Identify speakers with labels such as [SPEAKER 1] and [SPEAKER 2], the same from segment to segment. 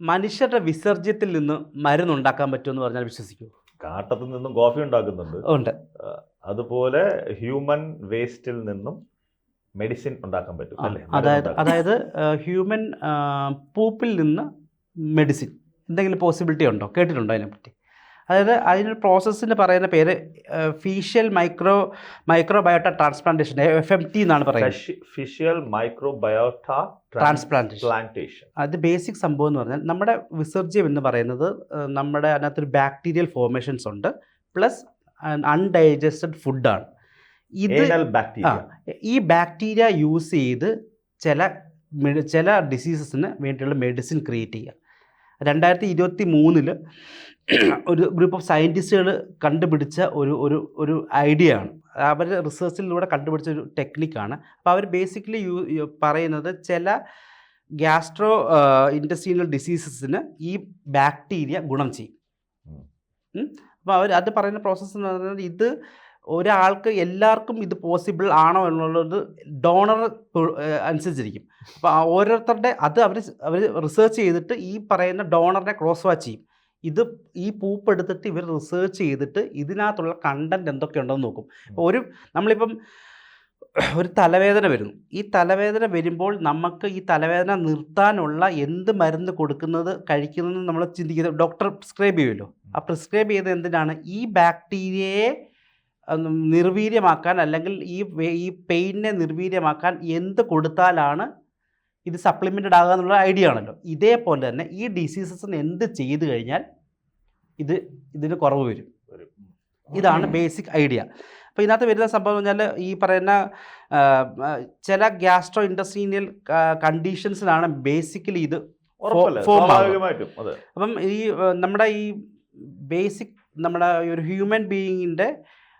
[SPEAKER 1] മനുഷ്യരുടെ വിസർജ്യത്തിൽ നിന്ന് മരുന്നുണ്ടാക്കാൻ പറ്റുമെന്ന് പറഞ്ഞാൽ വിശ്വസിക്കൂ.
[SPEAKER 2] കാട്ടത്തിൽ നിന്നും കോഫി ഉണ്ടാക്കുന്നുണ്ട്.
[SPEAKER 1] ഉണ്ട്.
[SPEAKER 2] അതുപോലെ ഹ്യൂമൻ വേസ്റ്റിൽ നിന്നും മെഡിസിൻ ഉണ്ടാക്കാൻ പറ്റും അല്ലേ?
[SPEAKER 1] അതായത് അതായത് ഹ്യൂമൻ പൂപ്പിൽ നിന്ന് മെഡിസിൻ. എന്തെങ്കിലും പോസിബിലിറ്റി ഉണ്ടോ? കേട്ടിട്ടുണ്ടോ അതിനെപ്പറ്റി? അതായത് അതിനൊരു പ്രോസസ്സിന് പറയുന്ന പേര് faecal micro microbiota transplantation F M T എന്നാണ് പറയുന്നത്.
[SPEAKER 2] ഫിഷ്- ഫിഷ്യൽ മൈക്രോബയോട്ട
[SPEAKER 1] ട്രാൻസ്പ്ലാന്റേഷൻ
[SPEAKER 2] പ്ലാന്റേഷൻ
[SPEAKER 1] അത് ബേസിക് സംഭവം എന്ന് പറഞ്ഞാൽ നമ്മുടെ വിസർജ്യം എന്ന് പറയുന്നത് നമ്മുടെ അതിനകത്തൊരു ബാക്ടീരിയൽ ഫോർമേഷൻസ് ഉണ്ട് പ്ലസ് അൺഡൈജസ്റ്റഡ് ഫുഡാണ് ഇത് ഈ ബാക്ടീരിയ യൂസ് ചെയ്ത് ചില ചില ഡിസീസസിന് വേണ്ടിയുള്ള മെഡിസിൻ ക്രിയേറ്റ് ചെയ്യുക. രണ്ടായിരത്തി ഇരുപത്തി മൂന്നിൽ ഒരു ഗ്രൂപ്പ് ഓഫ് സയന്റിസ്റ്റുകൾ കണ്ടുപിടിച്ച ഒരു ഒരു ഒരു ഐഡിയ ആണ്. അവർ റിസർച്ചിലൂടെ കണ്ടുപിടിച്ച ഒരു ടെക്നിക്കാണ് അപ്പോൾ അവർ ബേസിക്കലി യൂ പറയുന്നത് ചില ഗ്യാസ്ട്രോ ഇൻഡസ്ട്രീനൽ ഡിസീസസിന് ഈ ബാക്ടീരിയ ഗുണം ചെയ്യും. അപ്പോൾ അവർ അത് പറയുന്ന പ്രോസസ്സ് എന്ന് പറയുന്നത് ഇത് ഒരാൾക്ക് എല്ലാവർക്കും ഇത് പോസിബിൾ ആണോ എന്നുള്ളത് ഡോണർ അനുസരിച്ചിരിക്കും. അപ്പോൾ ഓരോരുത്തരുടെ അത് അവർ അവർ റിസർച്ച് ചെയ്തിട്ട് ഈ പറയുന്ന ഡോണറിനെ ക്രോസ് വാച്ച് ചെയ്യും. ഇത് ഈ പൂപ്പ് എടുത്തിട്ട് ഇവർ റിസേർച്ച് ചെയ്തിട്ട് ഇതിനകത്തുള്ള കണ്ടന്റ് എന്തൊക്കെയുണ്ടെന്ന് നോക്കും. ഒരു നമ്മളിപ്പം ഒരു തലവേദന വരുന്നു. ഈ തലവേദന വരുമ്പോൾ നമുക്ക് ഈ തലവേദന നിർത്താനുള്ള എന്ത് മരുന്ന് കൊടുക്കുന്നത് കഴിക്കുന്നത് നമ്മൾ ചിന്തിക്കുന്നത് ഡോക്ടർ പ്രിസ്ക്രൈബ് ചെയ്യുമല്ലോ. ആ പ്രിസ്ക്രൈബ് ചെയ്ത് എന്തിനാണ്? ഈ ബാക്ടീരിയയെ നിർവീര്യമാക്കാൻ അല്ലെങ്കിൽ ഈ ഈ പെയിനെ നിർവീര്യമാക്കാൻ എന്ത് കൊടുത്താലാണ് ഇത് സപ്ലിമെന്റഡ് ആകുക എന്നുള്ള ഐഡിയ ആണല്ലോ. ഇതേപോലെ തന്നെ ഈ ഡിസീസസിന് എന്ത് ചെയ്തു കഴിഞ്ഞാൽ ഇത് ഇതിന് കുറവ് വരും. ഇതാണ് ബേസിക് ഐഡിയ അപ്പോൾ ഇതിനകത്ത് വരുന്ന സംഭവം എന്ന് പറഞ്ഞാൽ ഈ പറയുന്ന ചില ഗ്യാസ്ട്രോ ഇൻഡസ്ട്രീനിയൽ കണ്ടീഷൻസിലാണ് ബേസിക്കലി ഇത്. അപ്പം ഈ നമ്മുടെ ഈ ബേസിക് നമ്മുടെ ഈ ഒരു ഹ്യൂമൻ ബീയിങ്ങിന്റെ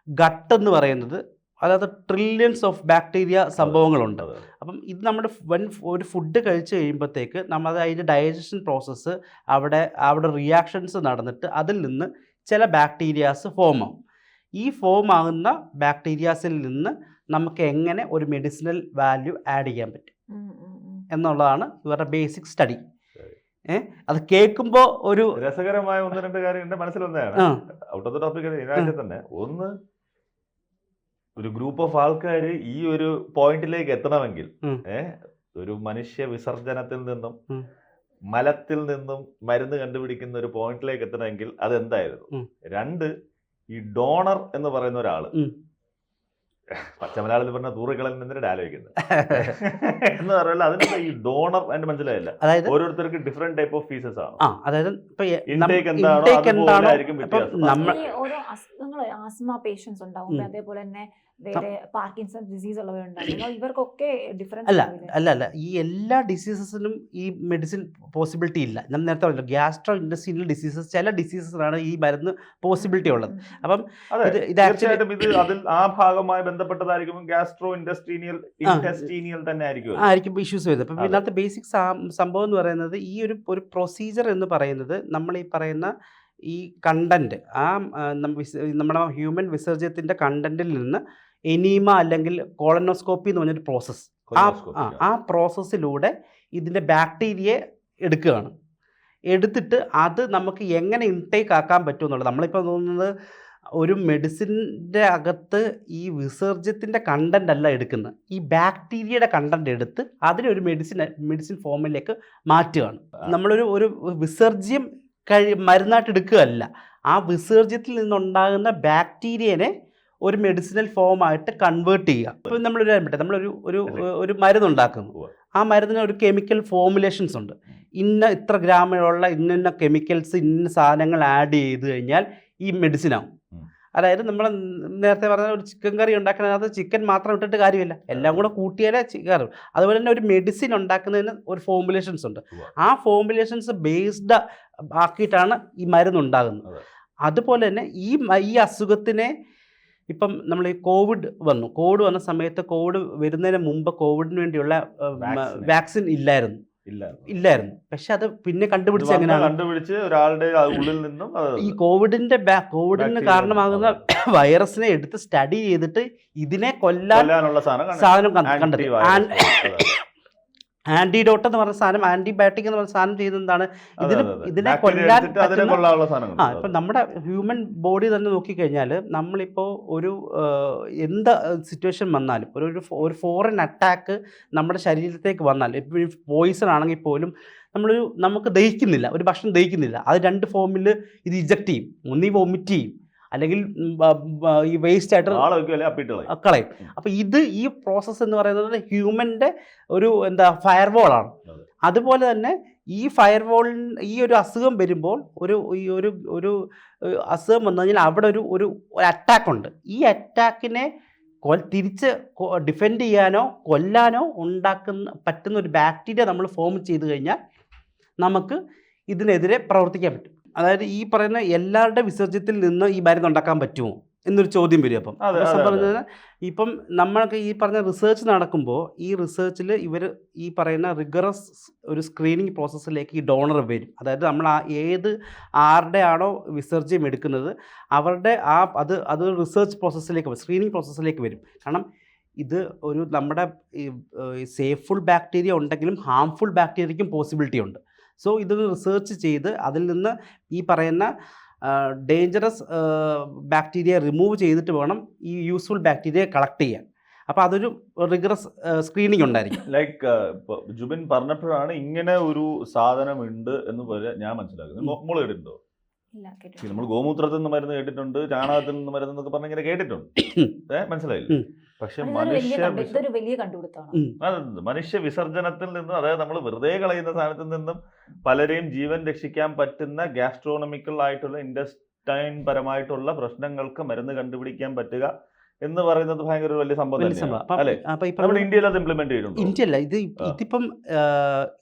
[SPEAKER 1] ഗട്ട് എന്ന് പറയുന്നത് അതായത് ട്രില്യൺസ് ഓഫ് ബാക്ടീരിയ സംഭവങ്ങളുണ്ട്. അപ്പം ഇത് നമ്മുടെ വൻ ഒരു ഫുഡ് കഴിച്ച് കഴിയുമ്പോഴത്തേക്ക് നമ്മൾ അതിന്റെ ഡൈജഷൻ പ്രോസസ്സ് അവിടെ അവിടെ റിയാക്ഷൻസ് നടന്നിട്ട് അതിൽ നിന്ന് ചില ബാക്ടീരിയാസ് ഫോം ആവും. ഈ ഫോം ആകുന്ന ബാക്ടീരിയാസിൽ നിന്ന് നമുക്ക് എങ്ങനെ ഒരു മെഡിസിനൽ വാല്യൂ ആഡ് ചെയ്യാൻ പറ്റും. എന്നുള്ളതാണ് ഇവരുടെ ബേസിക് സ്റ്റഡി. അത് കേൾക്കുമ്പോൾ ഒരു
[SPEAKER 2] രസകരമായ ഒന്ന് രണ്ട് കാര്യം എന്റെ മനസ്സിൽ വന്നതാണ്. ഔട്ട് ഓഫ് ദ ടോപ്പിക് ഇതിനകത്ത് തന്നെ ഒന്ന് ഒരു ഗ്രൂപ്പ് ഓഫ് ആൾക്കാർ ഈ ഒരു പോയിന്റിലേക്ക് എത്തണമെങ്കിൽ ഏഹ് ഒരു മനുഷ്യ വിസർജനത്തിൽ നിന്നും മലത്തിൽ നിന്നും മരുന്ന് കണ്ടുപിടിക്കുന്ന ഒരു പോയിന്റിലേക്ക് എത്തണമെങ്കിൽ അത്
[SPEAKER 1] എന്തായിരുന്നു
[SPEAKER 2] രണ്ട് ഈ ഡോണർ എന്ന് പറയുന്ന ഒരാൾ
[SPEAKER 1] ഉം.
[SPEAKER 2] പച്ച മലയാളത്തിൽ പറഞ്ഞ തൂറിക്കളയിൽ നിന്നിട്ട് ആലോചിക്കുന്നത്. എന്ന് പറയുമ്പോൾ അതിന് ഈ ഡോണർ എന്റെ മനസ്സിലായില്ല.
[SPEAKER 1] അതായത്
[SPEAKER 2] ഓരോരുത്തർക്ക് ഡിഫറെന്റ് ടൈപ്പ് ഓഫ് ഫീസസ് ആണ്.
[SPEAKER 1] ആ അതായത് ഇപ്പൊ
[SPEAKER 2] എന്താണോ
[SPEAKER 1] എന്താണോ
[SPEAKER 3] ആസ്മ പേഷ്യൻസ് ഉണ്ടാവും. അതേപോലെ തന്നെ വേറെ പാർക്കിൻസൺ ഡിസീസ് ഉള്ളവരുണ്ടാവും. ഇവർക്കൊക്കെ ഡിഫറൻസ്
[SPEAKER 1] അല്ല അല്ല അല്ല. ഈ എല്ലാ ഡിസീസസിനും ഈ മെഡിസിൻ പോസിബിലിറ്റി ഇല്ല. ഞാൻ നേരത്തെ പറഞ്ഞു ഗ്യാസ്ട്രോ ഇൻഡസ്ട്രിയൽ ഡിസീസസ് ചില ഡിസീസസിലാണ് ഈ മരുന്ന് പോസിബിലിറ്റി ഉള്ളത്. അപ്പം ഇത് ആക്ച്വലി
[SPEAKER 2] തീർച്ചയായിട്ടും ഇത് അതിൽ ആ ഭാഗമായി ബന്ധപ്പെട്ടതായിരിക്കും. ഗ്യാസ്ട്രോ ഇൻഡസ്ട്രീനിയൽ ഇൻഡസ്ട്രീനിയൽ തന്നെ ആയിരിക്കും
[SPEAKER 1] ആയിരിക്കും ഇഷ്യൂസ് വരുന്നത്. അപ്പം. ഇതിനകത്ത് ബേസിക് സംഭവം എന്ന് പറയുന്നത് ഈ ഒരു ഒരു പ്രൊസീജിയർ എന്ന് പറയുന്നത് നമ്മൾ ഈ പറയുന്ന ഈ കണ്ടന്റ് ആ നമ്മുടെ ഹ്യൂമൻ വിസർജ്യത്തിന്റെ കണ്ടന്റിൽ നിന്ന് എനീമ അല്ലെങ്കിൽ കോളനോസ്കോപ്പി എന്ന് പറഞ്ഞൊരു പ്രോസസ്സ് ആ ആ പ്രോസസ്സിലൂടെ ഇതിന്റെ ബാക്ടീരിയയെ എടുക്കുകയാണ്. എടുത്തിട്ട് അത് നമുക്ക് എങ്ങനെ ഇൻടേക്ക് ആക്കാൻ പറ്റും എന്നുള്ളത് നമ്മളിപ്പോൾ തോന്നുന്നത് ഒരു മെഡിസിന്റെ അകത്ത് ഈ വിസർജ്യത്തിന്റെ കണ്ടന്റ് അല്ല എടുക്കുന്നത്. ഈ ബാക്ടീരിയയുടെ കണ്ടന്റ് എടുത്ത് അതിനൊരു മെഡിസിൻ മെഡിസിൻ ഫോമിലേക്ക് മാറ്റുകയാണ്. നമ്മളൊരു ഒരു വിസർജ്യം കഴി മരുന്നായിട്ട് എടുക്കുകയല്ല. ആ വിസർജ്യത്തിൽ നിന്നുണ്ടാകുന്ന ബാക്ടീരിയനെ ഒരു മെഡിസിനൽ ഫോം ആയിട്ട് കൺവേർട്ട് ചെയ്യുക. ഇപ്പം നമ്മളൊരു പറ്റേ നമ്മളൊരു ഒരു ഒരു മരുന്നുണ്ടാക്കുന്നു. ആ മരുന്നിന് ഒരു കെമിക്കൽ ഫോമുലേഷൻസ് ഉണ്ട്. ഇന്ന ഇത്ര ഗ്രാമിലുള്ള ഇന്ന കെമിക്കൽസ് ഇന്ന സാധനങ്ങൾ ആഡ് ചെയ്ത് കഴിഞ്ഞാൽ ഈ
[SPEAKER 2] ഉം.
[SPEAKER 1] അതായത് നമ്മൾ നേരത്തെ പറഞ്ഞ ഒരു ചിക്കൻ കറി ഉണ്ടാക്കുന്നതിനകത്ത് ചിക്കൻ മാത്രം ഇട്ടിട്ട് കാര്യമില്ല. എല്ലാം കൂടെ കൂട്ടിയാലേ ചിക്കൻ അതുപോലെ തന്നെ ഒരു മെഡിസിൻ ഉണ്ടാക്കുന്നതിന് ഒരു ഫോർമുലേഷൻസ് ഉണ്ട്. ആ ഫോർമുലേഷൻസ് ബേസ്ഡ് ആക്കിയിട്ടാണ് ഈ മരുന്ന് ഉണ്ടാകുന്നത് അതുപോലെ തന്നെ ഈ ഈ അസുഖത്തിനെ ഇപ്പം നമ്മൾ ഈ കോവിഡ് വന്നു. കോവിഡ് വന്ന സമയത്ത് കോവിഡ് വരുന്നതിന് മുമ്പ് കോവിഡിന് വേണ്ടിയുള്ള വാക്സിൻ ഇല്ലായിരുന്നു.
[SPEAKER 2] ഇല്ല
[SPEAKER 1] ഇല്ലായിരുന്നു. പക്ഷെ അത് പിന്നെ കണ്ടുപിടിച്ച് എങ്ങനെയാണ്?
[SPEAKER 2] കണ്ടുപിടിച്ച് ഒരാളുടെ ഉള്ളിൽ നിന്നും
[SPEAKER 1] ഈ കോവിഡിന്റെ കോവിഡിന് കാരണമാകുന്ന വൈറസിനെ എടുത്ത് സ്റ്റഡി ചെയ്തിട്ട് ഇതിനെ കൊല്ലാൻ
[SPEAKER 2] കൊല്ലാനുള്ള സാധനം കണ്ട-
[SPEAKER 1] സാധനം കണ്ടെത്തി. ആന്റിഡോട്ട് എന്ന് പറഞ്ഞ സാധനം ആന്റിബയോട്ടിക് എന്ന് പറഞ്ഞ സാധനം ചെയ്യുന്നത് എന്താണ് ഇതിന്. ഇതിനെ കൊല്ലാൻ ആ ഇപ്പം നമ്മുടെ ഹ്യൂമൻ ബോഡി തന്നെ നോക്കിക്കഴിഞ്ഞാൽ നമ്മളിപ്പോൾ ഒരു എന്ത് സിറ്റുവേഷൻ വന്നാലും ഒരു ഒരു ഒരു ഫോറിൻ അറ്റാക്ക് നമ്മുടെ ശരീരത്തേക്ക് വന്നാൽ ഇപ്പോൾ പോയിസൺ ആണെങ്കിൽ പോലും നമ്മളൊരു നമുക്ക് ദഹിക്കുന്നില്ല ഒരു ഭക്ഷണം ദഹിക്കുന്നില്ല. അത് രണ്ട് ഫോമിൽ ഇത് ഇജക്റ്റ് ചെയ്യും. ഒന്നീ വൊമിറ്റ് ചെയ്യും. അല്ലെങ്കിൽ ഈ വേസ്റ്റ് ആയിട്ട് കളയും. അപ്പോൾ ഇത് ഈ പ്രോസസ്സ് എന്ന് പറയുന്നത് ഹ്യൂമന്റെ ഒരു എന്താ ഫയർവോളാണ്
[SPEAKER 2] ആണ്.
[SPEAKER 1] അതുപോലെ തന്നെ ഈ ഫയർവോളിന് ഈ ഒരു അസുഖം വരുമ്പോൾ ഒരു ഈ ഒരു ഒരു അസുഖം വന്നു കഴിഞ്ഞാൽ അവിടെ ഒരു ഒരു അറ്റാക്ക് ഉണ്ട്. ഈ അറ്റാക്കിനെ കൊ തിരിച്ച് ഡിഫെൻഡ് ചെയ്യാനോ കൊല്ലാനോ ഉണ്ടാക്കുന്ന പറ്റുന്ന ഒരു ബാക്ടീരിയ നമ്മൾ ഫോം ചെയ്ത് കഴിഞ്ഞാൽ നമുക്ക് ഇതിനെതിരെ പ്രവർത്തിക്കാൻ പറ്റും. അതായത് ഈ പറയുന്ന എല്ലാവരുടെ വിസർജ്യത്തിൽ നിന്ന് ഈ മരുന്ന് ഉണ്ടാക്കാൻ പറ്റുമോ എന്നൊരു ചോദ്യം വരും അപ്പം. പറഞ്ഞാൽ ഇപ്പം നമ്മൾക്ക് ഈ പറഞ്ഞ റിസർച്ച് നടക്കുമ്പോൾ ഈ റിസർച്ചിൽ ഇവർ ഈ പറയുന്ന റിഗറസ് ഒരു സ്ക്രീനിങ് പ്രോസസ്സിലേക്ക് ഈ ഡോണർ വരും. അതായത് നമ്മൾ ആ ഏത് ആരുടെ ആണോ വിസർജ്യം എടുക്കുന്നത് അവരുടെ ആ അത് അത് റിസർച്ച് പ്രോസസ്സിലേക്ക് വരും സ്ക്രീനിങ് പ്രോസസ്സിലേക്ക് വരും. കാരണം ഇത് ഒരു നമ്മുടെ ഈ സേഫ്ഫുൾ ബാക്ടീരിയ ഉണ്ടെങ്കിലും ഹാംഫുൾ ബാക്ടീരിയയ്ക്കും പോസിബിലിറ്റി ഉണ്ട്. സോ ഇത് റിസർച്ച് ചെയ്ത് അതിൽ നിന്ന് ഈ പറയുന്ന ഡേഞ്ചറസ് ബാക്ടീരിയ റിമൂവ് ചെയ്തിട്ട് വേണം ഈ യൂസ്ഫുൾ ബാക്ടീരിയ കളക്ട് ചെയ്യാൻ. അപ്പോൾ അതൊരു റിഗറസ് സ്ക്രീനിങ് ഉണ്ടായിരിക്കും.
[SPEAKER 2] ലൈക്ക് ജുബിൻ പറഞ്ഞപ്പോഴാണ് ഇങ്ങനെ ഒരു സാധനം ഉണ്ട് എന്ന് പോലെ ഞാൻ മനസ്സിലാക്കുന്നത്. മോ- നമ്മൾ ഗോമൂത്രത്തിൽ നിന്ന് മരുന്ന് കേട്ടിട്ടുണ്ട് ചാണകത്തിൽ നിന്ന് മരുന്ന് എന്നൊക്കെ പറഞ്ഞ് ഇങ്ങനെ കേട്ടിട്ടുണ്ട്. ഏഹ് മനസ്സിലായില്ലേ. പക്ഷെ മനുഷ്യ മനുഷ്യ വിസർജനത്തിൽ നിന്നും അതായത് നമ്മൾ വെറുതെ കളയുന്ന സാധനത്തിൽ നിന്നും പലരെയും ജീവൻ രക്ഷിക്കാൻ പറ്റുന്ന ഗ്യാസ്ട്രോണമിക്കൽ ആയിട്ടുള്ള ഇൻഡസ്റ്റൈൻ പരമായിട്ടുള്ള പ്രശ്നങ്ങൾക്ക് മരുന്ന് കണ്ടുപിടിക്കാൻ പറ്റുക. എന്ന് പറയുന്നത് ഭയങ്കര വലിയ സംഭവം ഇന്ത്യയിൽ അത് ഇംപ്ലിമെന്റ് ചെയ്തിട്ടുണ്ടോ?
[SPEAKER 1] ഇന്ത്യ അല്ല ഇത് ഇതിപ്പം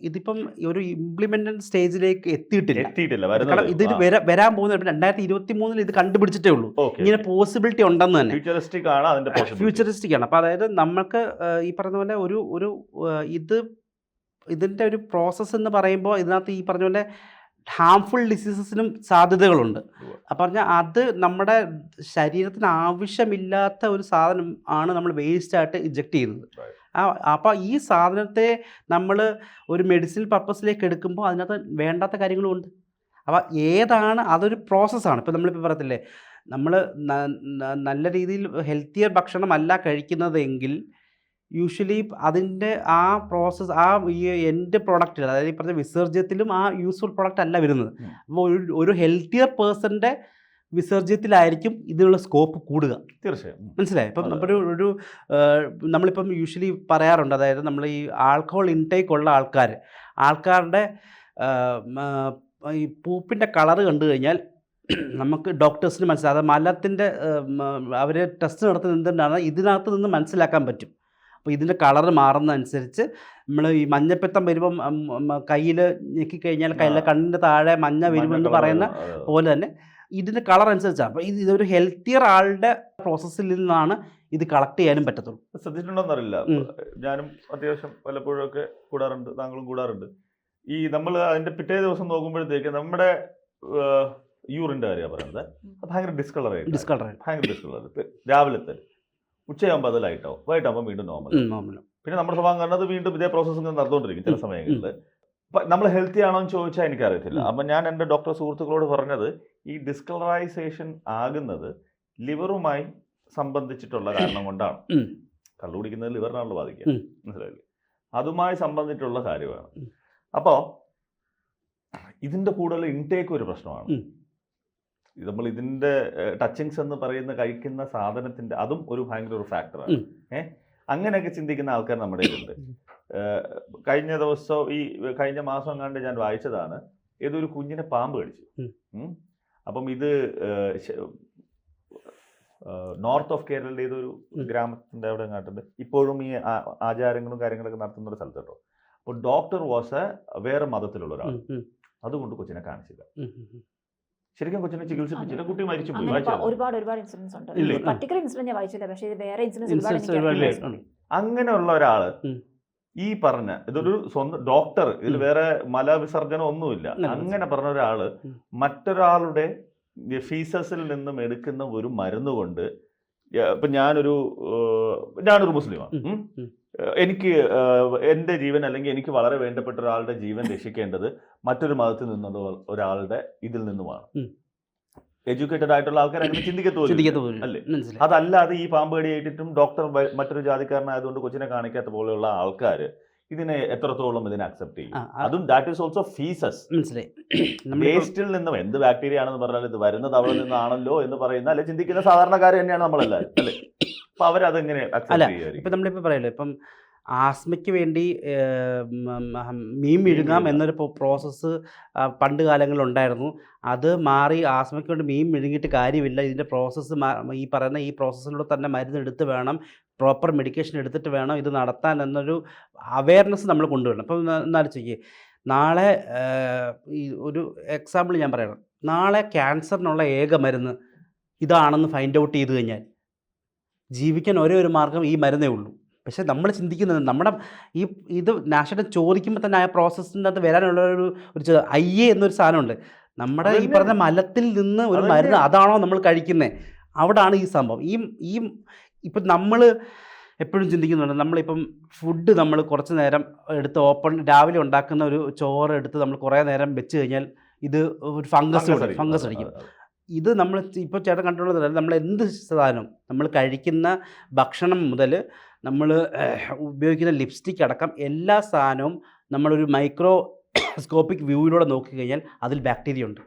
[SPEAKER 1] ഇതിപ്പം ഒരു ഇംപ്ലിമെന്റഡ് സ്റ്റേജിലേക്ക് എത്തിയിട്ടില്ല.
[SPEAKER 2] എത്തിയിട്ടില്ല
[SPEAKER 1] ഇത് വരാൻ പോകുന്ന രണ്ടായിരത്തി ഇരുപത്തി മൂന്നിൽ ഇത് കണ്ടുപിടിച്ചിട്ടേ ഉള്ളൂ. ഇങ്ങനെ പോസിബിലിറ്റി ഉണ്ടെന്ന് തന്നെ.
[SPEAKER 2] ഫ്യൂച്ചറിസ്റ്റിക് ആണ് അതിന്റെ.
[SPEAKER 1] ഫ്യൂച്ചറിസ്റ്റിക് ആണ്. അപ്പോൾ അതായത് നമ്മൾക്ക് ഈ പറഞ്ഞ പോലെ ഒരു ഒരു ഇത് ഇതിന്റെ ഒരു പ്രോസസ്സ് എന്ന് പറയുമ്പോൾ ഇതിനകത്ത് ഈ പറഞ്ഞ പോലെ ഹാംഫുൾ ഡിസീസസിനും സാധ്യതകളുണ്ട്. അപ്പം പറഞ്ഞാൽ അത് നമ്മുടെ ശരീരത്തിന് ആവശ്യമില്ലാത്ത ഒരു സാധനം ആണ് നമ്മൾ വേസ്റ്റായിട്ട് ഇജക്റ്റ് ചെയ്യുന്നത്. ആ അപ്പോൾ ഈ സാധനത്തെ നമ്മൾ ഒരു മെഡിസിൻ പർപ്പസിലേക്ക് എടുക്കുമ്പോൾ അതിനകത്ത് വേണ്ടാത്ത കാര്യങ്ങളും ഉണ്ട്. അപ്പോൾ ഏതാണ് അതൊരു പ്രോസസ്സാണ് ഇപ്പോൾ നമ്മളിപ്പോൾ പറയത്തില്ലേ നമ്മൾ നല്ല രീതിയിൽ ഹെൽത്തിയർ ഭക്ഷണമല്ല കഴിക്കുന്നതെങ്കിൽ യൂഷ്വലി അതിന്റെ ആ പ്രോസസ്സ് ആ ഈ എന്റെ പ്രൊഡക്റ്റിൽ അതായത് ഈ പറഞ്ഞ വിസർജ്യത്തിലും ആ യൂസ്ഫുൾ പ്രോഡക്റ്റ് അല്ല വരുന്നത്. അപ്പോൾ ഒരു ഒരു ഹെൽത്തിയർ പേഴ്സന്റെ വിസർജ്യത്തിലായിരിക്കും ഇതിനുള്ള സ്കോപ്പ് കൂടുക.
[SPEAKER 2] തീർച്ചയായും.
[SPEAKER 1] മനസ്സിലായി? ഇപ്പം ഒരു ഏഹ്, നമ്മളിപ്പം യൂഷ്വലി പറയാറുണ്ട്. അതായത് നമ്മൾ ഈ ആൽക്കഹോൾ ഇൻടേക്ക് ഉള്ള ആൾക്കാർ ആൾക്കാരുടെ ഈ പൂപ്പിന്റെ കളറ് കണ്ടു കഴിഞ്ഞാൽ നമുക്ക് ഡോക്ടേഴ്സിന് മനസ്സിലാകാം മലത്തിന്റെ അവർ ടെസ്റ്റ് നടത്തുന്നത് എന്തുകൊണ്ടാണ് ഇതിനകത്ത് നിന്ന് മനസ്സിലാക്കാൻ പറ്റും. അപ്പോൾ ഇതിന്റെ കളർ മാറുന്നതനുസരിച്ച് നമ്മൾ ഈ മഞ്ഞപ്പിത്തം വരുമ്പം കയ്യിൽ ഞെക്കിക്കഴിഞ്ഞാൽ കയ്യിലെ. കണ്ണിന്റെ താഴെ മഞ്ഞ വരുമെന്ന് പറയുന്ന. പോലെ തന്നെ ഇതിന്റെ കളർ അനുസരിച്ചാണ് അപ്പോൾ ഇത് ഇതൊരു ഹെൽത്തിയർ ആളുടെ പ്രോസസ്സിൽ നിന്നാണ് ഇത് കളക്ട് ചെയ്യാനും പറ്റത്തുള്ളൂ.
[SPEAKER 2] ശ്രദ്ധിച്ചിട്ടുണ്ടോന്നറിയില്ല. ഞാനും അത്യാവശ്യം പലപ്പോഴൊക്കെ ഒക്കെ കൂടാറുണ്ട്. താങ്കളും കൂടാറുണ്ട്. ഈ നമ്മൾ അതിന്റെ പിറ്റേ ദിവസം നോക്കുമ്പോഴത്തേക്ക് നമ്മുടെ യൂറിന്റെ കാര്യമാണ് പറയുന്നത്. ഭയങ്കര ഡിസ്കളർ ആയിട്ട്.
[SPEAKER 1] ഡിസ്കളർ
[SPEAKER 2] ഭയങ്കര ഡിസ്കളർ രാവിലത്തെ ഉച്ചയാകുമ്പോൾ അത് ലൈറ്റ് ആവും. വൈകിട്ടാകുമ്പോൾ വീണ്ടും നോർമൽ പിന്നെ നമ്മുടെ സ്വഭാവം കാരണം അത് വീണ്ടും ഇതേ പ്രോസസ്സ് ഇങ്ങനെ നടന്നുകൊണ്ടിരിക്കും ചില സമയങ്ങളിൽ. നമ്മൾ ഹെൽത്തി ആണോ എന്ന് ചോദിച്ചാൽ എനിക്കറിയത്തില്ല. അപ്പം ഞാൻ എന്റെ ഡോക്ടർ സുഹൃത്തുക്കളോട് പറഞ്ഞത് ഈ ഡിസ്കളറൈസേഷൻ ആകുന്നത് ലിവറുമായി സംബന്ധിച്ചിട്ടുള്ള കാരണം കൊണ്ടാണ്. കള്ളു കുടിക്കുന്നത് ലിവറിനാണല്ലോ ബാധിക്കുക. മനസ്സിലായില്ലേ? അതുമായി സംബന്ധിച്ചിട്ടുള്ള കാര്യമാണ്. അപ്പോൾ ഇതിന്റെ കൂടുതൽ ഇൻടേക്ക് ഒരു പ്രശ്നമാണ്. നമ്മൾ ഇതിന്റെ ടച്ചിങ്സ് എന്ന് പറയുന്ന കഴിക്കുന്ന സാധനത്തിന്റെ അതും ഒരു ഭയങ്കര ഒരു ഫാക്ടറാണ്. ഏ? അങ്ങനെയൊക്കെ ചിന്തിക്കുന്ന ആൾക്കാർ നമ്മുടെ ഇതുണ്ട് കഴിഞ്ഞ ദിവസം ഈ കഴിഞ്ഞ മാസം കണ്ട് ഞാൻ വായിച്ചതാണ് ഏതൊരു കുഞ്ഞിനെ പാമ്പ് കടിച്ചു. അപ്പം ഇത് നോർത്ത് ഓഫ് കേരളയുടെ ഏതൊരു ഗ്രാമത്തിന്റെ അവിടെ കണ്ടിട്ടുണ്ട് ഇപ്പോഴും ഈ ആചാരങ്ങളും കാര്യങ്ങളൊക്കെ നടത്തുന്ന ഒരു സ്ഥലത്ത് കേട്ടോ. അപ്പോൾ ഡോക്ടർ വാസ് എ വേറെ മതത്തിലുള്ള ഒരാൾ. അതുകൊണ്ട് കൊച്ചിനെ കാണിച്ചില്ല. ശരിക്കും കൊച്ചിനെ ചികിത്സിപ്പിച്ചില്ല കുട്ടി മരിച്ചു പോയി?
[SPEAKER 3] ഒരുപാട് ഒരുപാട് ഇൻസിഡൻസ് ഉണ്ട്? പർട്ടിക്കുലർ ഇൻസിഡന്റ് ഞാൻ വായിച്ചില്ല പക്ഷേ ഇത് വേറെ ഇൻസിഡൻസ്.
[SPEAKER 2] അങ്ങനെയുള്ള
[SPEAKER 1] ഒരാൾ
[SPEAKER 2] ഈ പറഞ്ഞ ഇതൊരു സ്വന്തം ഡോക്ടർ ഇതിൽ. വേറെ മലവിസർജനം ഒന്നുമില്ല. അങ്ങനെ പറഞ്ഞ
[SPEAKER 1] ഒരാൾ
[SPEAKER 2] മറ്റൊരാളുടെ ഫീസസിൽ നിന്നും എടുക്കുന്ന ഒരു മരുന്ന് കൊണ്ട് ഇപ്പൊ ഞാനൊരു ഞാനൊരു മുസ്ലിമാണ്. എനിക്ക് എന്റെ ജീവൻ അല്ലെങ്കിൽ എനിക്ക് വളരെ വേണ്ടപ്പെട്ട ഒരാളുടെ ജീവൻ രക്ഷിക്കേണ്ടത് മറ്റൊരു മതത്തിൽ നിന്നുള്ള ഒരാളുടെ ഇതിൽ നിന്നുമാണ്. എഡ്യൂക്കേറ്റഡ് ആയിട്ടുള്ള ആൾക്കാർ അങ്ങനെ ചിന്തിക്കത്തു പോലും ഇല്ല.
[SPEAKER 1] ചിന്തിക്കത്ത് പോലും
[SPEAKER 2] അല്ലേ? അതല്ലാതെ ഈ പാമ്പ് കടിയേറ്റിട്ടും ഡോക്ടർ മറ്റൊരു ജാതിക്കാരനായതുകൊണ്ട് കൊച്ചിനെ കാണിക്കാത്ത പോലെയുള്ള ആൾക്കാർ ഇതിനെ എത്രത്തോളം ഇതിനെ അക്സെപ്റ്റ് ചെയ്യും? അതും ദാറ്റ് ഈസ് ഓൾസോ ഫീസസ് വേസ്റ്റിൽ നിന്നും എന്ത് ബാക്ടീരിയ ആണെന്ന് പറഞ്ഞാൽ ഇത് വരുന്നത് അവിടെ നിന്നാണല്ലോ എന്ന് പറയുന്ന അല്ലെ ചിന്തിക്കുന്ന സാധാരണക്കാർ തന്നെയാണ് നമ്മളെല്ലാവരും അല്ലേ? അവരതെങ്ങനെ
[SPEAKER 1] അല്ല, ഇപ്പം നമ്മളിപ്പോൾ പറയല്ലോ ഇപ്പം ആസ്മയ്ക്ക് വേണ്ടി മീൻ വിഴുങ്ങാം എന്നൊരു പ്രോസസ്സ് പണ്ട് കാലങ്ങളിൽ ഉണ്ടായിരുന്നു അത് മാറി ആസ്മയ്ക്ക് വേണ്ടി മീൻ വിഴുങ്ങിയിട്ട് കാര്യമില്ല. ഇതിന്റെ പ്രോസസ്സ് ഈ പറയുന്ന ഈ പ്രോസസ്സിലൂടെ തന്നെ മരുന്ന് എടുത്ത് വേണം പ്രോപ്പർ മെഡിക്കേഷൻ എടുത്തിട്ട് വേണം ഇത് നടത്താൻ എന്നൊരു അവയർനെസ് നമ്മൾ കൊണ്ടുവരണം. അപ്പം എന്നാലും എന്നാലോചിക്ക് നാളെ ഈ ഒരു എക്സാമ്പിൾ ഞാൻ പറയണം. നാളെ ക്യാൻസറിനുള്ള ഏക മരുന്ന് ഇതാണെന്ന് ഫൈൻഡ് ഔട്ട് ചെയ്ത് കഴിഞ്ഞാൽ ജീവിക്കാൻ ഒരേ ഒരു മാർഗം ഈ മരുന്നേ ഉള്ളൂ. പക്ഷേ നമ്മൾ ചിന്തിക്കുന്നത് നമ്മുടെ ഈ ഇത് നാഷണൽ ചോദിക്കുമ്പോൾ തന്നെ ആ പ്രോസസ്സിന്റെ അകത്ത് വരാനുള്ള ഒരു ഒരു ഐ എ എന്നൊരു സാധനമുണ്ട്. നമ്മുടെ ഈ പറഞ്ഞ മലത്തിൽ നിന്ന് ഒരു. മരുന്ന് അതാണോ നമ്മൾ കഴിക്കുന്നത് അവിടാണ് ഈ സംഭവം. ഈ ഈ ഇപ്പം നമ്മൾ എപ്പോഴും ചിന്തിക്കുന്നുണ്ട്. നമ്മളിപ്പം ഫുഡ് നമ്മൾ കുറച്ച് നേരം എടുത്ത് ഓപ്പൺ രാവിലെ ഉണ്ടാക്കുന്ന ഒരു ചോറ് എടുത്ത് നമ്മൾ കുറേ നേരം വെച്ച് കഴിഞ്ഞാൽ ഇത് ഒരു ഫംഗസ്. ഫംഗസ് അടിക്കും. ഇത് നമ്മൾ ഇപ്പോൾ ചേട്ടൻ കണ്ടുള്ളത് നമ്മൾ എന്ത് സാധനം നമ്മൾ കഴിക്കുന്ന ഭക്ഷണം മുതൽ നമ്മൾ ഉപയോഗിക്കുന്ന ലിപ്സ്റ്റിക് അടക്കം എല്ലാ സാധനവും നമ്മളൊരു മൈക്രോ സ്കോപ്പിക് വ്യൂവിലൂടെ നോക്കിക്കഴിഞ്ഞാൽ അതിൽ ബാക്ടീരിയ ഉണ്ട്.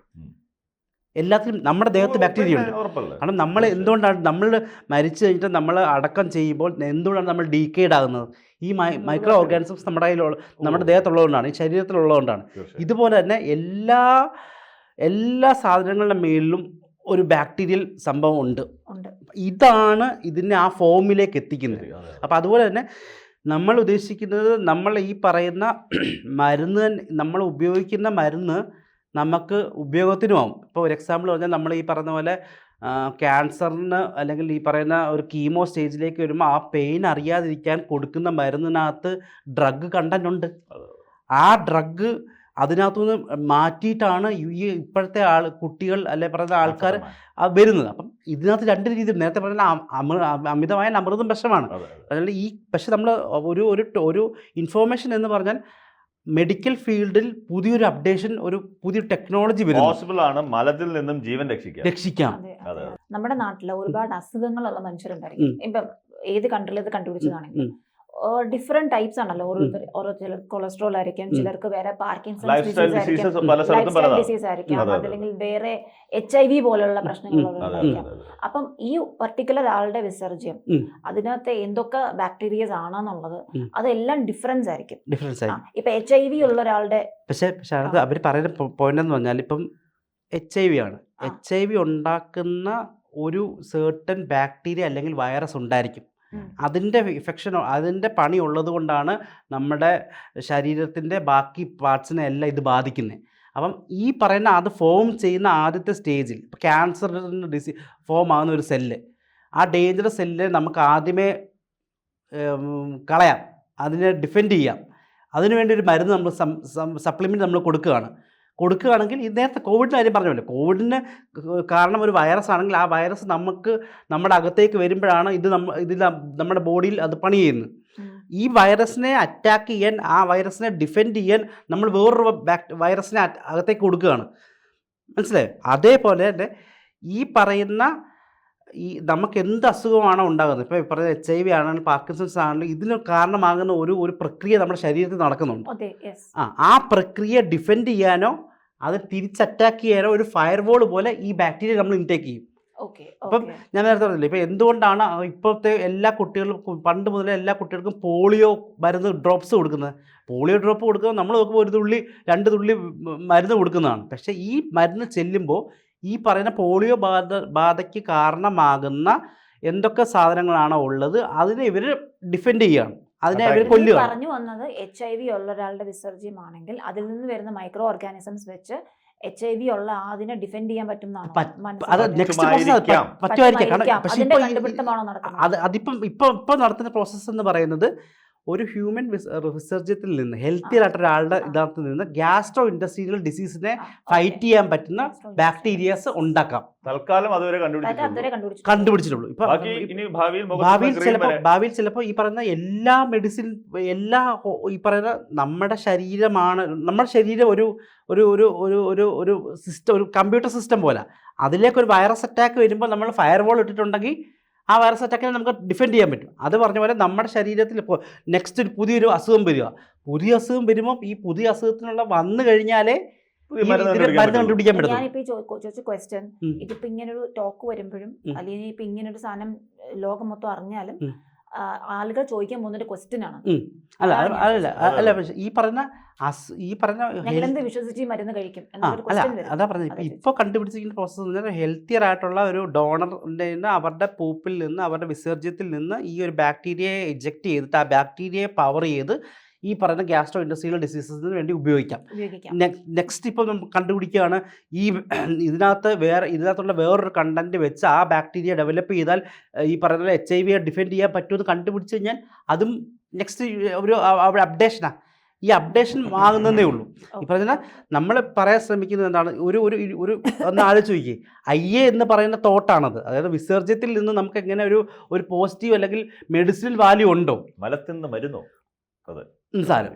[SPEAKER 1] എല്ലാത്തിലും നമ്മുടെ ദേഹത്ത് ബാക്ടീരിയ ഉണ്ട്. കാരണം നമ്മൾ എന്തുകൊണ്ടാണ് നമ്മൾ മരിച്ചു കഴിഞ്ഞിട്ട് നമ്മൾ അടക്കം ചെയ്യുമ്പോൾ എന്തുകൊണ്ടാണ് നമ്മൾ ഡീക്കേഡ് ആകുന്നത്? ഈ മൈക്രോ ഓർഗാനിസംസ് നമ്മുടെ കയ്യിലുള്ള നമ്മുടെ ദേഹത്തുള്ളതുകൊണ്ടാണ് ഈ ശരീരത്തിലുള്ളതുകൊണ്ടാണ്. ഇതുപോലെ തന്നെ എല്ലാ എല്ലാ സാധനങ്ങളുടെ മേളിലും ഒരു ബാക്ടീരിയൽ സംഭവം ഉണ്ട്. ഇതാണ് ഇതിനെ ആ ഫോമിലേക്ക് എത്തിക്കുന്നത്. അപ്പോൾ അതുപോലെ തന്നെ നമ്മൾ ഉദ്ദേശിക്കുന്നത് നമ്മൾ ഈ പറയുന്ന മരുന്ന് നമ്മൾ ഉപയോഗിക്കുന്ന മരുന്ന് നമുക്ക് ഉപയോഗത്തിനുമാവും ഇപ്പോൾ ഒരു എക്സാമ്പിൾ പറഞ്ഞാൽ നമ്മൾ ഈ പറയുന്ന പോലെ ക്യാൻസറിന് അല്ലെങ്കിൽ ഈ പറയുന്ന ഒരു കീമോ സ്റ്റേജിലേക്ക് വരുമ്പോൾ ആ പെയിൻ അറിയാതിരിക്കാൻ കൊടുക്കുന്ന മരുന്നിനകത്ത് ഡ്രഗ് കണ്ടന്റ് ഉണ്ട്. ആ ഡ്രഗ് അതിനകത്തുനിന്ന് മാറ്റിയിട്ടാണ് ഈ ഇപ്പോഴത്തെ ആൾ കുട്ടികൾ അല്ലെ പറയുന്ന ആൾക്കാർ വരുന്നത്. അപ്പം ഇതിനകത്ത് രണ്ട് രീതി നേരത്തെ പറഞ്ഞാൽ അമിതമായ അമൃതും വിഷമാണ്.
[SPEAKER 2] അതെ, അതെ.
[SPEAKER 1] അതുകൊണ്ട് ഈ പക്ഷെ നമ്മൾ ഒരു ഒരു ഒരു ഇൻഫോർമേഷൻ എന്ന് പറഞ്ഞാൽ മെഡിക്കൽ ഫീൽഡിൽ പുതിയൊരു അപ്ഡേഷൻ ഒരു പുതിയ ടെക്നോളജി വരുന്നു.
[SPEAKER 2] പോസിബിൾ ആണ് മലത്തിൽ നിന്നും ജീവൻ
[SPEAKER 1] രക്ഷിക്കാം.
[SPEAKER 3] രക്ഷിക്കാം. നമ്മുടെ നാട്ടിൽ ഒരുപാട് അസുഖങ്ങളുള്ള മനുഷ്യരുണ്ടായിരിക്കും. ഇപ്പം ഏത് കൺട്രിയിൽ ഇത് കണ്ടുപിടിച്ചതാണെങ്കിൽ
[SPEAKER 1] ഉം.
[SPEAKER 3] ഡിഫറെന്റ് ടൈപ്സ് ആണല്ലോ. ഓരോരുത്തർ ഓരോ ചിലർ കൊളസ്ട്രോൾ ആയിരിക്കും ചിലർക്ക് വേറെ
[SPEAKER 2] പാർക്കിൻസൺ
[SPEAKER 3] ഡിസീസ് ആയിരിക്കും അതല്ലെങ്കിൽ വേറെ എച്ച് ഐ വി പോലെയുള്ള
[SPEAKER 1] അതെ.
[SPEAKER 3] അപ്പം ഈ പർട്ടിക്കുലർ ആളുടെ വിസർജ്യം. അതിനകത്ത് എന്തൊക്കെ ബാക്ടീരിയസ് ആണെന്നുള്ളത്. അതെല്ലാം ഡിഫറൻസ് ആയിരിക്കും. ഇപ്പൊ എച്ച് ഐ വി ഉള്ള ഒരാളുടെ
[SPEAKER 1] പക്ഷേ പക്ഷേ അവർ പറയുന്ന പോയിന്റ് എന്ന് പറഞ്ഞാൽ ഇപ്പം എച്ച് ഐ വി ആണ്. എച്ച് ഐ വി ഉണ്ടാക്കുന്ന ഒരു സേർട്ടൻ ബാക്ടീരിയ അല്ലെങ്കിൽ വൈറസ് ഉണ്ടായിരിക്കും. അതിന്റെ ഇഫെക്ഷൻ അതിന്റെ പണി ഉള്ളത് കൊണ്ടാണ് നമ്മുടെ ശരീരത്തിന്റെ ബാക്കി പാർട്സിനെ എല്ലാം ഇത് ബാധിക്കുന്നത് അപ്പം ഈ പറയുന്ന അത് ഫോം ചെയ്യുന്ന ആദ്യത്തെ സ്റ്റേജിൽ ഇപ്പോൾ ക്യാൻസറിന്റെ ഡിസീ ഫോം ആകുന്ന ഒരു സെല്ല്. ആ ഡേഞ്ചറസ് സെല്ല് നമുക്ക് ആദ്യമേ കളയാം. അതിനെ ഡിഫെൻഡ് ചെയ്യാം. അതിനുവേണ്ടി ഒരു മരുന്ന് നമ്മൾ സപ്ലിമെന്റ് നമ്മൾ കൊടുക്കുകയാണ്. കൊടുക്കുകയാണെങ്കിൽ ഇത് നേരത്തെ കോവിഡിന്റെ കാര്യം പറഞ്ഞല്ലോ. കോവിഡിന് കാരണം ഒരു വൈറസ് ആണെങ്കിൽ ആ വൈറസ് നമുക്ക് നമ്മുടെ അകത്തേക്ക് വരുമ്പോഴാണ് ഇത് നമ്മ ഇതിൽ നമ്മുടെ ബോഡിയിൽ അത് പണി ചെയ്യുന്നത് ഈ വൈറസിനെ അറ്റാക്ക് ചെയ്യാൻ ആ വൈറസിനെ ഡിഫെൻഡ് ചെയ്യാൻ നമ്മൾ വേറൊരു വൈറസിനെ അകത്തേക്ക് കൊടുക്കുകയാണ്. മനസ്സിലായോ? അതേപോലെ തന്നെ ഈ പറയുന്ന ഈ നമുക്ക് എന്ത് അസുഖമാണോ ഉണ്ടാകുന്നത്? ഇപ്പോൾ പറഞ്ഞ എച്ച് ഐ വി ആണെങ്കിലും പാർക്കിൻസൺസ് ആണെങ്കിലും ഇതിന് കാരണമാകുന്ന ഒരു ഒരു പ്രക്രിയ നമ്മുടെ ശരീരത്തിൽ നടക്കുന്നുണ്ട്. ആ ആ പ്രക്രിയ ഡിഫെൻഡ് ചെയ്യാനോ അത് തിരിച്ച് അറ്റാക്ക് ചെയ്യാനോ ഒരു ഫയർവോൾ പോലെ ഈ ബാക്ടീരിയ നമ്മൾ ഇൻടേക്ക് ചെയ്യും.
[SPEAKER 3] ഓക്കെ
[SPEAKER 1] അപ്പം ഞാൻ നേരത്തെ പറഞ്ഞില്ല ഇപ്പം എന്തുകൊണ്ടാണ് ഇപ്പോഴത്തെ എല്ലാ കുട്ടികൾക്കും പണ്ട് മുതലേ എല്ലാ കുട്ടികൾക്കും പോളിയോ മരുന്ന് ഡ്രോപ്സ് കൊടുക്കുന്നത്? പോളിയോ ഡ്രോപ്പ് കൊടുക്കുന്നത് നമ്മൾ നോക്കുമ്പോൾ ഒരു തുള്ളി രണ്ട് തുള്ളി മരുന്ന് കൊടുക്കുന്നതാണ്. പക്ഷേ ഈ മരുന്ന് ചെല്ലുമ്പോൾ ഈ പറയുന്ന പോളിയോ ബാധ ബാധയ്ക്ക് കാരണമാകുന്ന എന്തൊക്കെ സാധനങ്ങളാണോ ഉള്ളത് അതിനെ ഇവർ ഡിഫെൻഡ് ചെയ്യുകയാണ് അതിനെ
[SPEAKER 2] അവർ
[SPEAKER 1] ഇവർ
[SPEAKER 2] ചെയ്യും.
[SPEAKER 3] പറഞ്ഞു വന്നത് എച്ച് ഐ വി ഉള്ള ഒരാളുടെ വിസർജ്യമാണെങ്കിൽ അതിൽ നിന്ന് വരുന്ന മൈക്രോ ഓർഗാനിസംസ് വെച്ച് എച്ച് ഐ വി ഉള്ള അതിനെ ഡിഫെൻഡ് ചെയ്യാൻ പറ്റും
[SPEAKER 1] അതിപ്പം ഇപ്പം ഇപ്പം നടത്തുന്ന പ്രോസസ്സ് എന്ന് പറയുന്നത് ഒരു ഹ്യൂമൻ വിസർജ്യത്തിൽ നിന്ന് ഹെൽത്തി ആയിട്ട് ഒരാളുടെ ഇതിനകത്ത് നിന്ന് ഗ്യാസ്ട്രോ ഇൻഡസ്ട്രിയൽ ഡിസീസിനെ ഫൈറ്റ് ചെയ്യാൻ പറ്റുന്ന ബാക്ടീരിയാസ് ഉണ്ടാക്കാം.
[SPEAKER 2] തൽക്കാലം അതുവരെ കണ്ടുപിടിച്ചിട്ടുള്ളൂ.
[SPEAKER 1] ഇപ്പൊ
[SPEAKER 2] ബാക്കി ഇനി ഭാവിയിൽ
[SPEAKER 1] ചിലപ്പോൾ ഭാവിയിൽ ചിലപ്പോൾ ഈ പറയുന്ന എല്ലാ മെഡിസിൻ എല്ലാ ഈ പറയുന്ന നമ്മുടെ ശരീരമാണ് നമ്മുടെ ശരീരം ഒരു ഒരു ഒരു ഒരു ഒരു ഒരു സിസ്റ്റം ഒരു കമ്പ്യൂട്ടർ സിസ്റ്റം പോലെ. അതിലേക്ക് ഒരു വൈറസ് അറ്റാക്ക് വരുമ്പോൾ നമ്മൾ ഫയർ വോൾ ഇട്ടിട്ടുണ്ടെങ്കിൽ ആ വൈറസ് അറ്റാക്കിനെ നമുക്ക് ഡിഫെൻഡ് ചെയ്യാൻ പറ്റും. അത് പറഞ്ഞ പോലെ നമ്മുടെ ശരീരത്തിൽ ഇപ്പോൾ നെക്സ്റ്റ് ഒരു പുതിയൊരു അസുഖം വരിക. പുതിയ അസുഖം വരുമ്പോൾ ഈ പുതിയ അസുഖത്തിനുള്ള വന്നു കഴിഞ്ഞാലേ
[SPEAKER 3] ഞാനിപ്പോ ചോദിച്ച ക്വസ്റ്റ്യൻ. ഇതിപ്പോ ഇങ്ങനൊരു ടോക്ക് വരുമ്പോഴും അല്ലെങ്കിൽ ഇപ്പൊ ഇങ്ങനൊരു സാധനം ലോകം മൊത്തം അറിഞ്ഞാലും ആളുകൾ ചോദിക്കാൻ പോകുന്നൊരു ക്വസ്റ്റ്യൻ ആണ്.
[SPEAKER 1] അല്ല അല്ല അല്ല പക്ഷേ ഈ പറഞ്ഞ ഈ പറഞ്ഞ
[SPEAKER 3] വിശ്വസിച്ച് മരുന്ന് കഴിക്കും എന്നൊരു
[SPEAKER 1] അല്ല അതാ പറഞ്ഞത്. ഇപ്പോൾ കണ്ടുപിടിച്ചിരിക്കുന്ന പ്രോസസ്സ് എന്ന് പറഞ്ഞാൽ ഹെൽത്തിയർ ആയിട്ടുള്ള ഒരു ഡോണറിന്റെ നിന്ന് അവരുടെ പൂപ്പിൽ നിന്ന് അവരുടെ വിസർജ്യത്തിൽ നിന്ന് ഈ ഒരു ബാക്ടീരിയയെ ഇജക്ട് ചെയ്തിട്ട് ആ ബാക്ടീരിയയെ പവർ ചെയ്ത് ഈ പറയുന്ന ഗ്യാസ്ട്രോ ഇൻഡസ്ട്രിയൽ ഡിസീസസിന് വേണ്ടി ഉപയോഗിക്കാം. നെക്സ്റ്റ് ഇപ്പോൾ നമ്മൾ കണ്ടുപിടിക്കുകയാണ് ഈ ഇതിനകത്ത് വേറെ ഇതിനകത്തുള്ള വേറൊരു കണ്ടന്റ് വെച്ച് ആ ബാക്ടീരിയ ഡെവലപ്പ് ചെയ്താൽ ഈ പറയുന്ന എച്ച് ഐ വിയെ ഡിഫെൻഡ് ചെയ്യാൻ പറ്റുമെന്ന് കണ്ടുപിടിച്ച് കഴിഞ്ഞാൽ അതും നെക്സ്റ്റ് ഒരു അപ്ഡേഷനാണ് ഈ അപ്ഡേഷൻ വാങ്ങുന്നതേ ഉള്ളൂ. ഈ പറഞ്ഞാൽ നമ്മൾ പറയാൻ ശ്രമിക്കുന്നത് എന്താണ്? ഒരു ഒരു ഒരു ഒന്ന് ആലോചിച്ച് നോക്കിയേ. ഐ എ എന്ന് പറയുന്ന തോട്ടാണത്. അതായത് വിസർജ്യത്തിൽ നിന്ന് നമുക്ക് എങ്ങനെ ഒരു ഒരു പോസിറ്റീവ് അല്ലെങ്കിൽ മെഡിസിനൽ വാല്യൂ ഉണ്ടോ?
[SPEAKER 2] മലത്തിന്ന് മരുന്നോ
[SPEAKER 1] നിസ്സാരം